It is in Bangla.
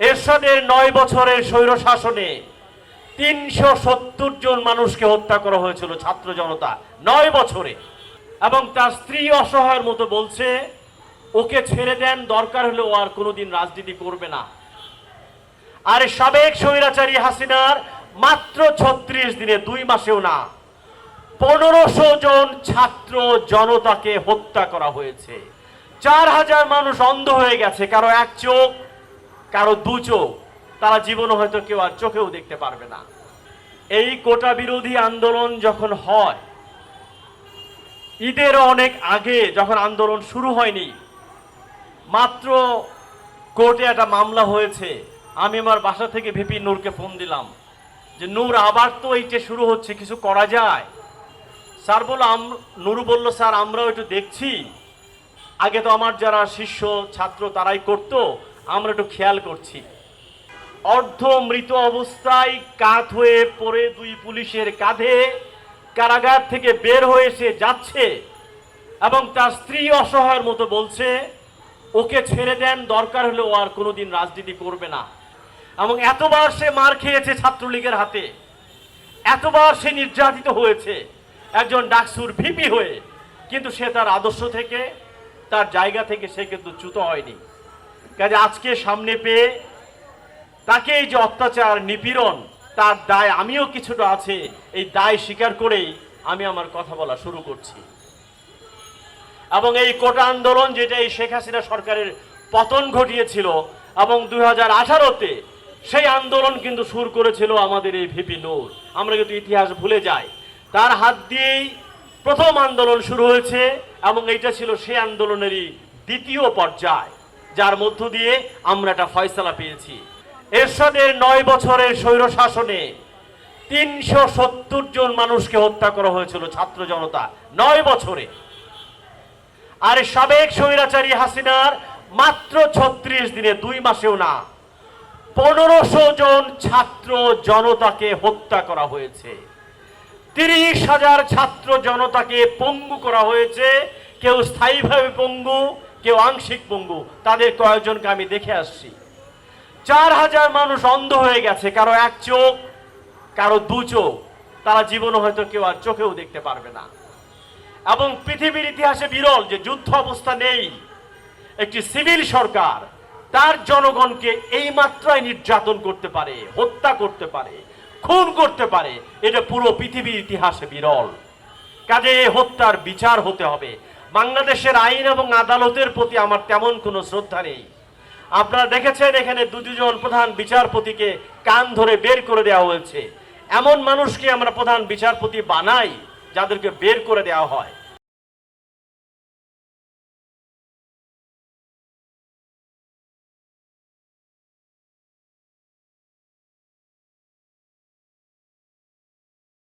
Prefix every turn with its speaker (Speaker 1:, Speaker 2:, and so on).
Speaker 1: এরশাদের নয় বছরের স্বৈর শাসনে তিনশো সত্তর জন মানুষকে হত্যা করা হয়েছিল ছাত্র জনতা, নয় বছরে। এবং তার স্ত্রী অসহায়ের মতো বলছে, ওকে ছেড়ে দেন, দরকার হলে ও আর কোনোদিন রাজনীতি করবে না। আর সাবেক স্বৈরাচারী হাসিনার মাত্র ছত্রিশ দিনে দুই মাসেও না, পনেরোশো জন ছাত্র জনতাকে হত্যা করা হয়েছে। চার হাজার মানুষ অন্ধ হয়ে গেছে, কারও এক চোখ কারও দু চোখ, তারা জীবনে হয়তো কেউ আর চোখেও দেখতে পারবে না। এই কোটা বিরোধী আন্দোলন যখন হয়, ঈদের অনেক আগে যখন আন্দোলন শুরু হয়নি, মাত্র কোর্টে একটা মামলা হয়েছে। আমি আমার বাসা থেকে ভিপি নূরকে ফোন দিলাম যে, নূর, আবার তো এইটা শুরু হচ্ছে, কিছু করা যায়? স্যার বলল নুরু বলল, স্যার, আমরাও একটু দেখছি। আগে তো আমার যারা শিষ্য, ছাত্র, তারাই করতো। আমরা একটু খেয়াল করছি। অর্ধ মৃত অবস্থায় কাত হয়ে পড়ে দুই পুলিশের কাঁধে। কারাগার থেকে বের হয়ে সে যাচ্ছে এবং তার স্ত্রী অসহায়ের মতো বলছে, ওকে ছেড়ে দেন, দরকার হলে ও আর কোনোদিন রাজনীতি করবে না। এবং এতবার সে মার খেয়েছে ছাত্রলীগের হাতে। এতবার সে নির্যাতিত হয়েছে, একজন ডাকসুর ভিপি হয়ে। কিন্তু সে তার আদর্শ থেকে, তার জায়গা থেকে সে কিন্তু চ্যুত হয়নি। কাজে আজকে সামনে পেয়ে তাকে এই যে অত্যাচার, নিপীড়ন, তার দায় আমিও কিছুটা আছে, এই দায় স্বীকার করেই আমি আমার কথা বলা শুরু করছি। এবং এই কোটা আন্দোলন যেটা এই শেখ হাসিনা সরকারের পতন ঘটিয়েছিল এবং দুই হাজার আঠারোতে সেই আন্দোলন কিন্তু সুর করেছিল আমাদের এই ভিপি নূর। আমরা কিন্তু ইতিহাস ভুলে যাই। তার হাত দিয়েই প্রথম আন্দোলন শুরু হয়েছে এবং এইটা ছিল সেই আন্দোলনেরই দ্বিতীয় পর্যায়। যার মধ্য দিয়ে আমরা একটা ফয়সালা পেয়েছি। এরশাদের নয় বছরের স্বৈর শাসনে তিনশো সত্তর জন মানুষকে হত্যা করা হয়েছিল ছাত্র জনতা, নয় বছরে। আর সাবেক স্বৈরাচারী হাসিনার মাত্র ছত্রিশ দিনে দুই মাসেও না, পনেরোশো জন ছাত্র জনতাকে হত্যা করা হয়েছে। তিরিশ হাজার ছাত্র জনতাকে পঙ্গু করা হয়েছে, কেউ স্থায়ীভাবে পঙ্গু কেউ আংশিক পঙ্গু, তাদের কয়েকজনকে আমি দেখে আসছি। চার হাজার মানুষ অন্ধ হয়ে গেছে, কারও এক চোখ, কারও দু চোখ। তারা জীবনে হয়তো কেউ আর চোখেও দেখতে পারবে না। এবং পৃথিবীর ইতিহাসে বিরল যে যুদ্ধ অবস্থা নেই, একটি সিভিল সরকার, তার জনগণকে এই মাত্রায় নির্যাতন করতে পারে, হত্যা করতে পারে, খুন করতে পারে, এটা পুরো পৃথিবীর ইতিহাসে বিরল। কাজে হত্যার বিচার হতে হবে বাংলাদেশের আইন এবং আদালতের প্রতি আমার তেমন কোনো শ্রদ্ধা নেই। আপনারা দেখেছেন এখানে দুজন প্রধান বিচারপতিকে কান ধরে বের করে দেওয়া হয়েছে। এমন মানুষকে আমরা প্রধান বিচারপতি বানাই, যাদেরকে বের করে দেওয়া হয়।